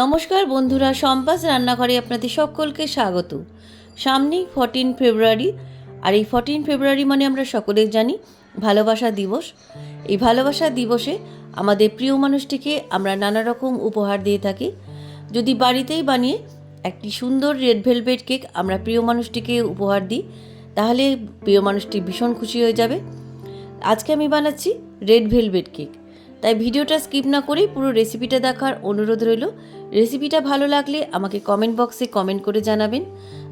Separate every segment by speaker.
Speaker 1: নমস্কার বন্ধুরা সম্পাস রান্নাঘরে আপনাদের সকলকে স্বাগত। সামনেই ফর্টিন ফেব্রুয়ারি আর এই ফর্টিন ফেব্রুয়ারি মানে আমরা সকলে জানি ভালোবাসা দিবস। এই ভালোবাসা দিবসে আমাদের প্রিয় মানুষটিকে আমরা নানা রকম উপহার দিয়ে থাকি। যদি বাড়িতেই বানিয়ে একটি সুন্দর রেড ভেলভেট কেক আমরা প্রিয় মানুষটিকে উপহার দিই, তাহলে প্রিয় মানুষটি ভীষণ খুশি হয়ে যাবে। আজকে আমি বানাচ্ছি রেড ভেলভেট কেক তাই ভিডিওটা স্কিপ না করেই পুরো রেসিপিটা দেখার অনুরোধ রইল। রেসিপিটা ভালো লাগলে আমাকে কমেন্ট বক্সে কমেন্ট করে জানাবেন।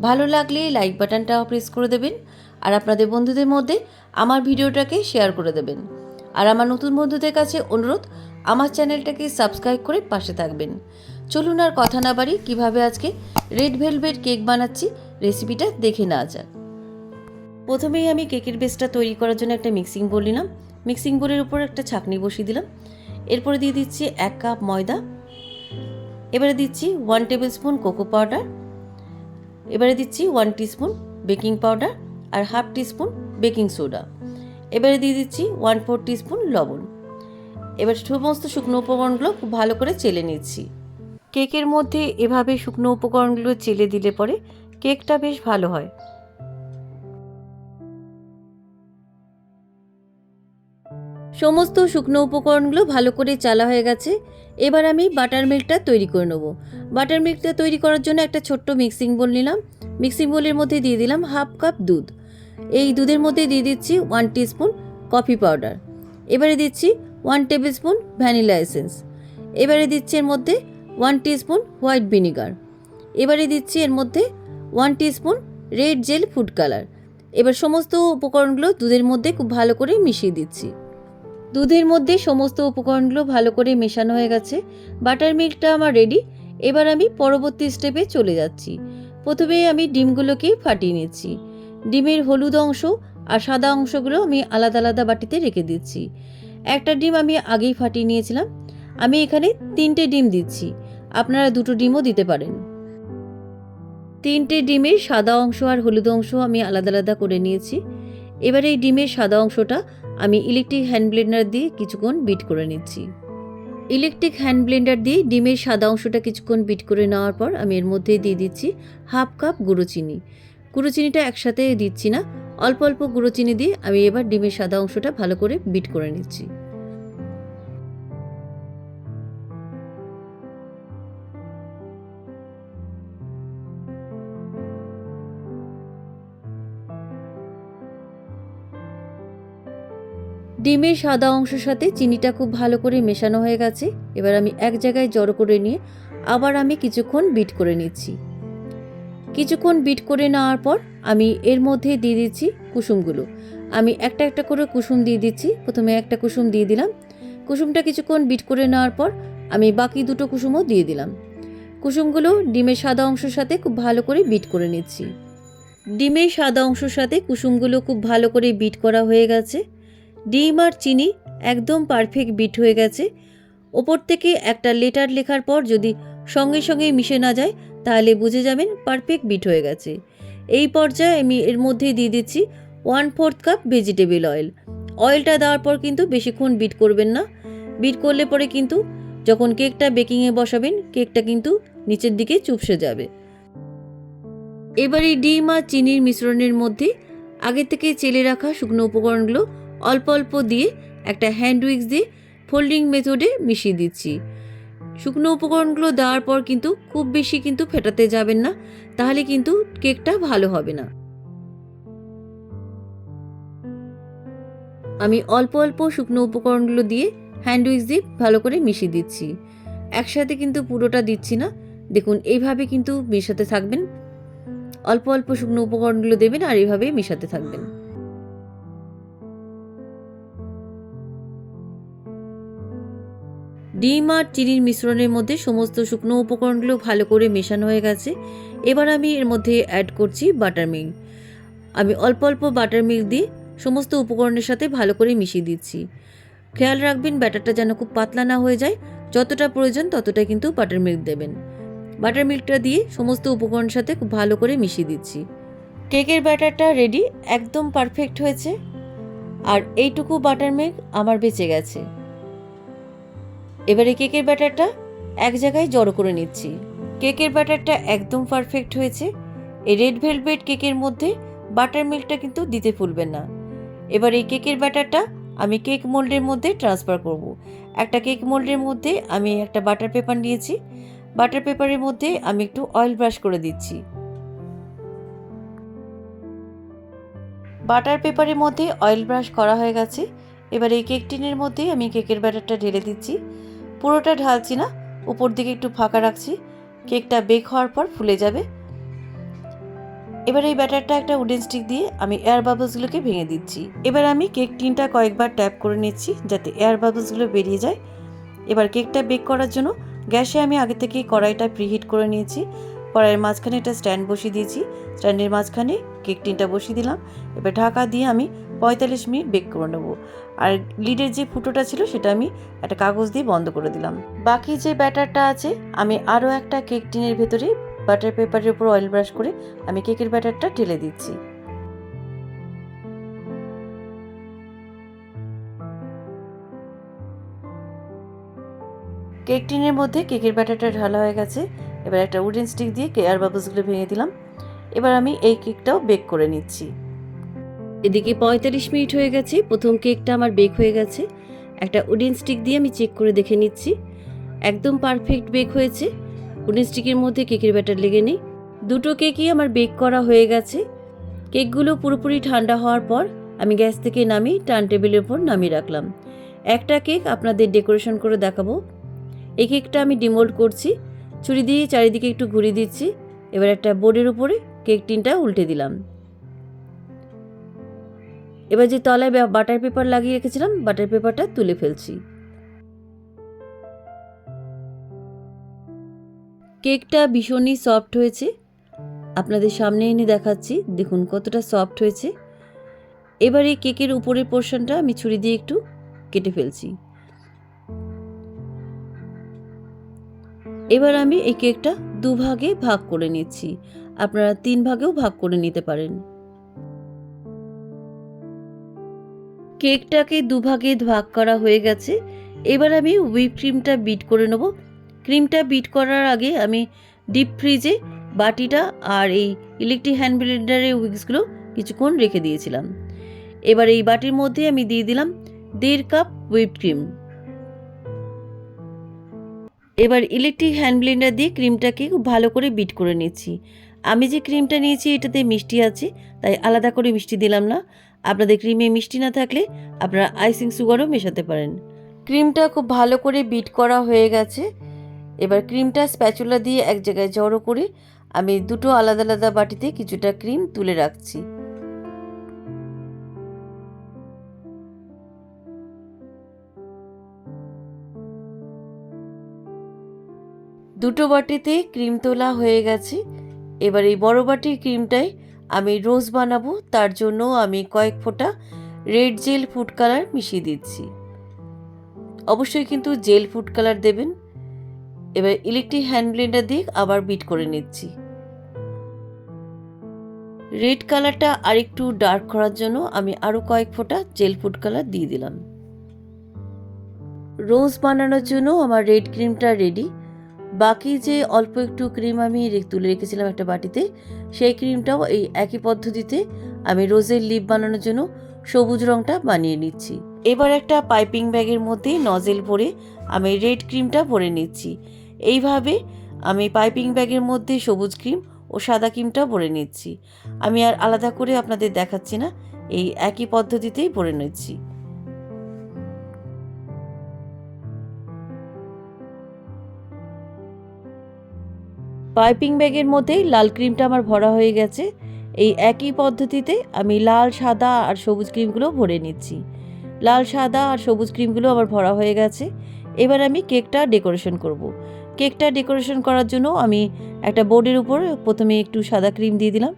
Speaker 1: ভালো লাগলে লাইক বাটনটাও প্রেস করে দেবেন। আর আপনাদের বন্ধুদের মধ্যে আমার ভিডিওটাকে শেয়ার করে দেবেন। আর আমার নতুন বন্ধুদের কাছে অনুরোধ, আমার চ্যানেলটাকে সাবস্ক্রাইব করে পাশে থাকবেন। চলুন আর কথা না বাড়ি কীভাবে আজকে রেড ভেলভেট কেক বানাচ্ছি রেসিপিটা দেখে নেওয়া যাক। প্রথমেই আমি কেকের বেসটা তৈরি করার জন্য একটা মিক্সিং বোল নিলাম। মিক্সিং বোলের উপর একটা ছাকনি বসিয়ে দিলাম। এরপরে দিয়ে দিচ্ছি এক কাপ ময়দা। এবারে দিচ্ছি one tablespoon cocoa powder এবারে দিচ্ছি ওয়ান টিস্পুন বেকিং পাউডার আর হাফ টিস্পুন বেকিং সোডা এবারে দিয়ে দিচ্ছি ওয়ান ফোর টিস্পুন লবণ। এবার সমস্ত শুকনো উপকরণগুলো খুব ভালো করে চেলে নিচ্ছি। কেকের মধ্যে এভাবে শুকনো উপকরণগুলো চেলে দিলে পরে কেকটা বেশ ভালো হয়। সমস্ত শুকনো উপকরণগুলো ভালো করে চালা হয়ে গেছে। এবার আমি বাটার মিল্কটা তৈরি করে নেব। বাটার মিল্কটা তৈরি করার জন্য একটা ছোট্ট মিক্সিং বোল নিলাম। মিক্সিং বোলের মধ্যে দিয়ে দিলাম হাফ কাপ দুধ। এই দুধের মধ্যে দিয়ে দিচ্ছি ওয়ান স্পুন কফি পাউডার। এবারে দিচ্ছি one tablespoon vanilla essence. এবারে দিচ্ছি এর মধ্যে ওয়ান স্পুন হোয়াইট ভিনিগার। এবারে দিচ্ছি এর মধ্যে one spoon red gel food colour. এবার সমস্ত উপকরণগুলো দুধের মধ্যে খুব ভালো করে মিশিয়ে দিচ্ছি। দুধের মধ্যে সমস্ত উপকরণগুলো ভালো করে মেশানো হয়ে গেছে। বাটার মিল্কটা আমার রেডি এবার আমি পরবর্তী স্টেপে চলে যাচ্ছি। প্রথমে আমি ডিমগুলোকে ফাটিয়ে নিচ্ছি। ডিমের হলুদ অংশ আর সাদা অংশগুলো আমি আলাদা আলাদা বাটিতে রেখে দিচ্ছি। একটা ডিম আমি আগেই ফাটিয়ে নিয়েছিলাম। আমি এখানে তিনটে ডিম দিচ্ছি। আপনারা দুটো ডিমও দিতে পারেন। তিনটে ডিমের সাদা অংশ আর হলুদ অংশ আমি আলাদা আলাদা করে নিয়েছি। এবার এই ডিমের সাদা অংশটা আমি ইলেকট্রিক হ্যান্ড ব্লেন্ডার দিয়ে কিছুক্ষণ বিট করে নিচ্ছি। ইলেকট্রিক হ্যান্ড ব্লেন্ডার দিয়ে ডিমের সাদা অংশটা কিছুক্ষণ বিট করে নেওয়ার পর আমি এর মধ্যে দিয়ে দিচ্ছি হাফ কাপ গুঁড়ো চিনি। গুঁড়ো চিনিটা একসাথে দিচ্ছি না, অল্প অল্প গুঁড়ো চিনি দিয়ে আমি এবার ডিমের সাদা অংশটা ভালো করে বিট করে নিচ্ছি। ডিমের সাদা অংশের সাথে চিনিটা খুব ভালো করে মেশানো হয়ে গেছে। এবার আমি এক জায়গায় জড়ো করে নিয়ে আবার আমি কিছুক্ষণ বিট করে নিচ্ছি। কিছুক্ষণ বিট করে নেওয়ার পর আমি এর মধ্যে দিয়ে দিচ্ছি কুসুমগুলো। আমি একটা একটা করে কুসুম দিয়ে দিচ্ছি। প্রথমে একটা কুসুম দিয়ে দিলাম। কুসুমটা কিছুক্ষণ বিট করে নেওয়ার পর আমি বাকি দুটো কুসুমও দিয়ে দিলাম। কুসুমগুলো ডিমের সাদা অংশের সাথে খুব ভালো করে বিট করে নিচ্ছি। ডিমের সাদা অংশের সাথে কুসুমগুলো খুব ভালো করে বিট করা হয়ে গেছে। ডিম আর চিনি একদম পারফেক্ট বিট হয়ে গেছে। ওপর থেকে একটা লেটার লেখার পর যদি সঙ্গে সঙ্গে মিশে না যায়, তাহলে বুঝে যাবেন পারফেক্ট বিট হয়ে গেছে। এই পর্যায়ে আমি এর মধ্যে দিয়ে দিচ্ছি one fourth cup vegetable oil অয়েলটা দেওয়ার পর কিন্তু বেশিক্ষণ বিট করবেন না। বিট করলে পরে কিন্তু যখন কেকটা বেকিংয়ে বসাবেন কেকটা কিন্তু নিচের দিকে চুপসে যাবে। এবার এই ডিম আর চিনির মিশ্রণের মধ্যে আগে থেকে চেলে রাখা শুকনো উপকরণগুলো অল্প অল্প দিয়ে একটা হ্যান্ড উইক্স দিয়ে ফোল্ডিং মেথডে মিশিয়ে দিচ্ছি। শুকনো উপকরণগুলো দেওয়ার পর কিন্তু খুব বেশি কিন্তু ফেটাতে যাবেন না, তাহলে কিন্তু কেকটা ভালো হবে না। আমি অল্প অল্প শুকনো উপকরণগুলো দিয়ে হ্যান্ড উইক্স দিয়ে ভালো করে মিশিয়ে দিচ্ছি। একসাথে কিন্তু পুরোটা দিচ্ছি না। দেখুন, এইভাবে কিন্তু মেশাতে থাকবেন। অল্প অল্প শুকনো উপকরণগুলো দেবেন আর এইভাবে মেশাতে থাকবেন। ডিম আর চিনির মিশ্রণের মধ্যে সমস্ত শুকনো উপকরণগুলো ভালো করে মেশানো হয়ে গেছে। এবার আমি এর মধ্যে অ্যাড করছি বাটার মিল্ক আমি অল্প অল্প বাটার মিল্ক দিয়ে সমস্ত উপকরণের সাথে ভালো করে মিশিয়ে দিচ্ছি। খেয়াল রাখবেন ব্যাটারটা যেন খুব পাতলা না হয়ে যায়। যতটা প্রয়োজন ততটা কিন্তু বাটার মিল্ক দেবেন। বাটার মিল্কটা দিয়ে সমস্ত উপকরণের সাথে খুব ভালো করে মিশিয়ে দিচ্ছি। কেকের ব্যাটারটা রেডি একদম পারফেক্ট হয়েছে। আর এইটুকু বাটার মিল্ক আমার বেঁচে গেছে। এবারে কেকের ব্যাটারটা এক জায়গায় জড়ো করে নিচ্ছি। কেকের ব্যাটারটা একদম পারফেক্ট হয়েছে। এই রেড ভেলভেট কেকের মধ্যে বাটার মিল্কটা কিন্তু দিতে ভুলবেন না। এবার এই কেকের ব্যাটারটা আমি কেক মোল্ডের মধ্যে ট্রান্সফার করব। একটা কেক মোল্ডের মধ্যে আমি একটা বাটার পেপার নিয়েছি। বাটার পেপারের মধ্যে আমি একটু অয়েল ব্রাশ করে দিচ্ছি। বাটার পেপারের মধ্যে অয়েল ব্রাশ করা হয়ে গেছে। এবার এই কেক টিনের মধ্যে আমি কেকের ব্যাটারটা ঢেলে দিচ্ছি। পুরোটা ঢালছি না, উপর দিকে একটু ফাঁকা রাখছি, কেকটা বেক হওয়ার পর ফুলে যাবে। এবার এই ব্যাটারটা একটা উডেন স্টিক দিয়ে আমি এয়ার বাবলসগুলোকে ভেঙে দিচ্ছি। এবার আমি কেক টিনটা কয়েকবার ট্যাপ করে নিচ্ছি যাতে এয়ার বাবলসগুলো বেরিয়ে যায়। এবার কেকটা বেক করার জন্য গ্যাসে আমি আগে থেকে কড়াইটা প্রিহিট করে নিয়েছি। কড়াইয়ের মাঝখানে একটা স্ট্যান্ড বসিয়ে দিয়েছি। স্ট্যান্ডের মাঝখানে কেক টিনটা বসিয়ে দিলাম। এবার ঢাকা দিয়ে আমি পঁয়তাল্লিশ মিনিট বেক করে নেব। আর লিডের যে ফুটোটা ছিল সেটা আমি একটা কাগজ দিয়ে বন্ধ করে দিলাম। বাকি যে ব্যাটারটা আছে, আমি আরও একটা কেক টিনের ভেতরে বাটার পেপারের উপর অয়েল ব্রাশ করে আমি কেকের ব্যাটারটা ঢেলে দিচ্ছি। কেক টিনের মধ্যে কেকের ব্যাটারটা ঢালা হয়ে গেছে। এবার একটা উডেন স্টিক দিয়ে কেয়ার বাবলসগুলো ভেঙে দিলাম। এবার আমি এই কেকটাও বেক করে নিচ্ছি। এদিকে পঁয়তাল্লিশ মিনিট হয়ে গেছে, প্রথম কেকটা আমার বেক হয়ে গেছে। একটা উডেন স্টিক দিয়ে আমি চেক করে দেখে নিচ্ছি। একদম পারফেক্ট বেক হয়েছে। উডেন স্টিকের মধ্যে কেকের ব্যাটার লেগে নেই। দুটো কেকই আমার বেক করা হয়ে গেছে। কেকগুলো পুরোপুরি ঠান্ডা হওয়ার পর আমি গ্যাস থেকে নামিয়ে টার্ন টেবিলের উপর নামিয়ে রাখলাম। একটা কেক আপনাদের ডেকোরেশন করে দেখাবো। এই কেকটা আমি ডিমোল্ড করছি। ছুরি দিয়ে চারিদিকে একটু ঘুরিয়ে দিচ্ছি। এবার একটা বোর্ডের উপরে কেক টিনটা উল্টে দিলাম। এবার যে তলায় বাটার পেপার লাগিয়ে রেখেছিলাম, বাটার পেপারটা তুলে ফেলছি। কেকটা ভীষণই সফট হয়েছে। আপনাদের সামনে এনে দেখাচ্ছি, দেখুন কতটা সফট হয়েছে। এবার এই কেকের উপরের পোর্শনটা আমি ছুরি দিয়ে একটু কেটে ফেলছি। এবার আমি এই কেকটা দুভাগে ভাগ করে নিচ্ছি। আপনারা তিন ভাগেও ভাগ করে নিতে পারেন। কেকটাকে দুভাগে ভাগ করা হয়ে গেছে। এবার আমি হুইপ ক্রিমটা বিট করে নেব। ক্রিমটা বিট করার আগে আমি ডিপ ফ্রিজে বাটিটা আর এই ইলেকট্রিক হ্যান্ড ব্লেন্ডারের উইক্সগুলো কিছুক্ষণ রেখে দিয়েছিলাম। এবার এই বাটির মধ্যে আমি দিয়ে দিলাম দেড় কাপ হুইপ ক্রিম এবার ইলেকট্রিক হ্যান্ড ব্লেন্ডার দিয়ে ক্রিমটাকে খুব ভালো করে বিট করে নিচ্ছি। আমি যে ক্রিমটা নিয়েছি এটাতে মিষ্টি আছে, তাই আলাদা করে মিষ্টি দিলাম না। আপনাদের ক্রিমে মিষ্টি না থাকলে আপনারা আইসিং সুগারও মেশাতে পারেন। ক্রিমটা খুব ভালো করে বিট করা হয়ে গেছে। এবার ক্রিমটা স্প্যাচুলা দিয়ে এক জায়গায় জড়ো করে আমি দুটো আলাদা আলাদা বাটিতে কিছুটা ক্রিম তুলে রাখছি। দুটো বাটিতে ক্রিম তোলা হয়ে গেছে। এবার এই বড় বাটির ক্রিমটাই আমি রোজ বানাবো, তার জন্য আমি কয়েক ফোঁটা রেড জেল ফুড কালার মিশিয়ে দিচ্ছি। অবশ্যই কিন্তু জেল ফুড কালার দেবেন। এবার ইলেকট্রিক হ্যান্ড ব্লেন্ডার দিয়ে আবার বিট করে নিচ্ছি। রেড কালারটা আরেকটু ডার্ক করার জন্য আমি আরও কয়েক ফোঁটা জেল ফুড কালার দিয়ে দিলাম। রোজ বানানোর জন্য আমার রেড ক্রিমটা রেডি বাকি যে অল্প একটু ক্রিম আমি তুলে রেখেছিলাম একটা বাটিতে, সেই ক্রিমটাও এই একই পদ্ধতিতে আমি রোজের লিপ বানানোর জন্য সবুজ রংটা বানিয়ে নিচ্ছি। এবার একটা পাইপিং ব্যাগের মধ্যে নজেল ভরে আমি রেড ক্রিমটা ভরে নিচ্ছি। এইভাবে আমি পাইপিং ব্যাগের মধ্যে সবুজ ক্রিম ও সাদা ক্রিমটা ভরে নিচ্ছি। আমি আর আলাদা করে আপনাদের দেখাচ্ছি না, এই একই পদ্ধতিতেই ভরে নিচ্ছি। পাইপিং ব্যাগের মধ্যেই লাল ক্রিমটা আমার ভরা হয়ে গেছে। এই একই পদ্ধতিতে আমি লাল, সাদা আর সবুজ ক্রিমগুলো ভরে নিচ্ছি। লাল, সাদা আর সবুজ ক্রিমগুলো আমার ভরা হয়ে গেছে। এবার আমি কেকটা ডেকোরেশন করব। কেকটা ডেকোরেশন করার জন্য আমি একটা বোর্ডের উপর প্রথমে একটু সাদা ক্রিম দিয়ে দিলাম।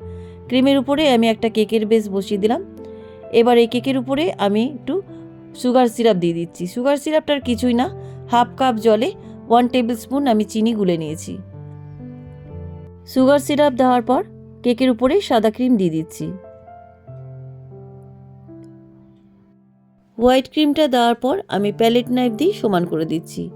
Speaker 1: ক্রিমের উপরে আমি একটা কেকের বেস বসিয়ে দিলাম। এবার এই কেকের উপরে আমি একটু সুগার সিরাপ দিয়ে দিচ্ছি। সুগার সিরাপটার কিছুই না। হাফ কাপ জলে ওয়ান টেবিল স্পুন আমি চিনি গুলে নিয়েছি। সুগার সিরাপ দেওয়ার পর কেকের উপরে সাদা ক্রিম দিয়ে দিচ্ছি। হোয়াইট ক্রিমটা দেওয়ার পর আমি প্যালেট নাইফ দিয়ে সমান করে দিচ্ছি।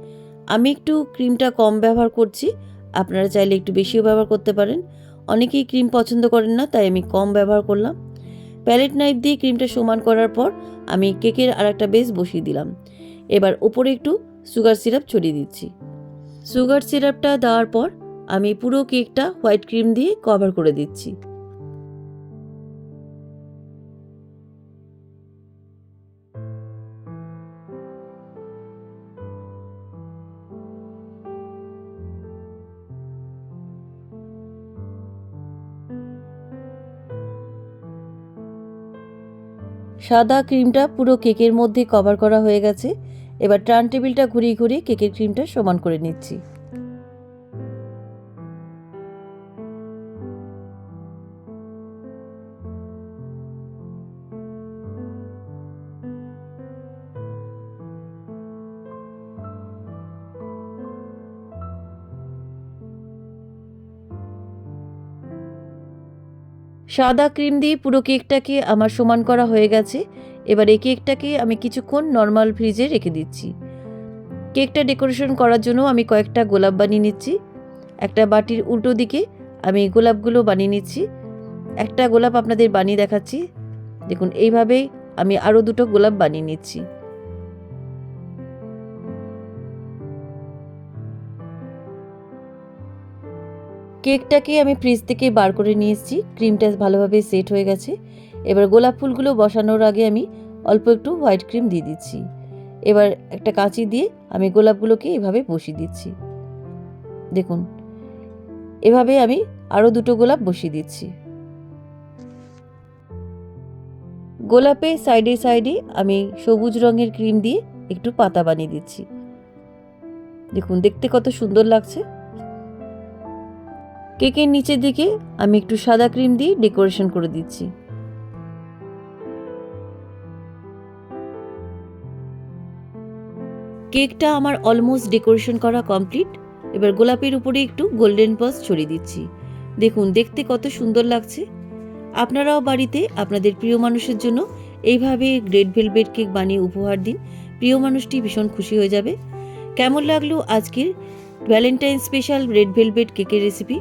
Speaker 1: আমি একটু ক্রিমটা কম ব্যবহার করছি, আপনারা চাইলে একটু বেশিও ব্যবহার করতে পারেন। অনেকেই ক্রিম পছন্দ করেন না, তাই আমি কম ব্যবহার করলাম। প্যালেট নাইফ দিয়ে ক্রিমটা সমান করার পর আমি কেকের আর একটা বেস বসিয়ে দিলাম। এবার ওপরে একটু সুগার সিরাপ ছড়িয়ে দিচ্ছি। সুগার সিরাপটা দেওয়ার পর আমি পুরো কেকটা হোয়াইট ক্রিম দিয়ে কভার করে দিচ্ছি। সাদা ক্রিমটা পুরো কেকের মধ্যে কভার করা হয়ে গেছে। এবার টার্ন টেবিলটা ঘুরিয়ে ঘুরিয়ে কেকের ক্রিমটা সমান করে নিচ্ছি। সাদা ক্রিম দিয়ে পুরো কেকটাকে আমার সমান করা হয়ে গেছে। এবার এই কেকটাকে আমি কিছুক্ষণ নর্মাল ফ্রিজে রেখে দিচ্ছি। কেকটা ডেকোরেশন করার জন্য আমি কয়েকটা গোলাপ বানিয়ে নিচ্ছি। একটা বাটির উল্টো দিকে আমি গোলাপগুলো বানিয়ে নিচ্ছি। একটা গোলাপ আপনাদের বানিয়ে দেখাচ্ছি। দেখুন, এইভাবেই আমি আরও দুটো গোলাপ বানিয়ে নিচ্ছি। কেকটাকে আমি ফ্রিজ থেকে বার করে নিয়ে এসেছি। ক্রিমটা ভালোভাবে সেট হয়ে গেছে। এবার গোলাপ ফুলগুলো বসানোর আগে আমি অল্প একটু হোয়াইট ক্রিম দিয়ে দিচ্ছি। এবার একটা কাঁচি দিয়ে আমি গোলাপগুলোকে এভাবে বসিয়ে দিচ্ছি। দেখুন, এভাবে আমি আরও দুটো গোলাপ বসিয়ে দিচ্ছি। গোলাপে সাইডে সাইডে আমি সবুজ রঙের ক্রিম দিয়ে একটু পাতা বানিয়ে দিচ্ছি। দেখুন, দেখতে কত সুন্দর লাগছে। কেকের নিচের দিকে আমি একটু সাদা ক্রিম দিয়ে ডেকোরেশন করে দিচ্ছি। কেকটা আমার অলমোস্ট ডেকোরেশন করা কমপ্লিট। এবার গোলাপের উপরে একটু গোল্ডেন পাস ছড়িয়ে দিচ্ছি। দেখুন, দেখতে কত সুন্দর লাগছে। আপনারাও বাড়িতে আপনাদের প্রিয় মানুষের জন্য এইভাবে গ্রেট ভেলভেট কেক বানিয়ে উপহার দিন। প্রিয় মানুষটি ভীষণ খুশি হয়ে যাবে। কেমন লাগল আজকের ভ্যালেন্টাইন স্পেশাল রেড ভেলভেট কেকের রেসিপি?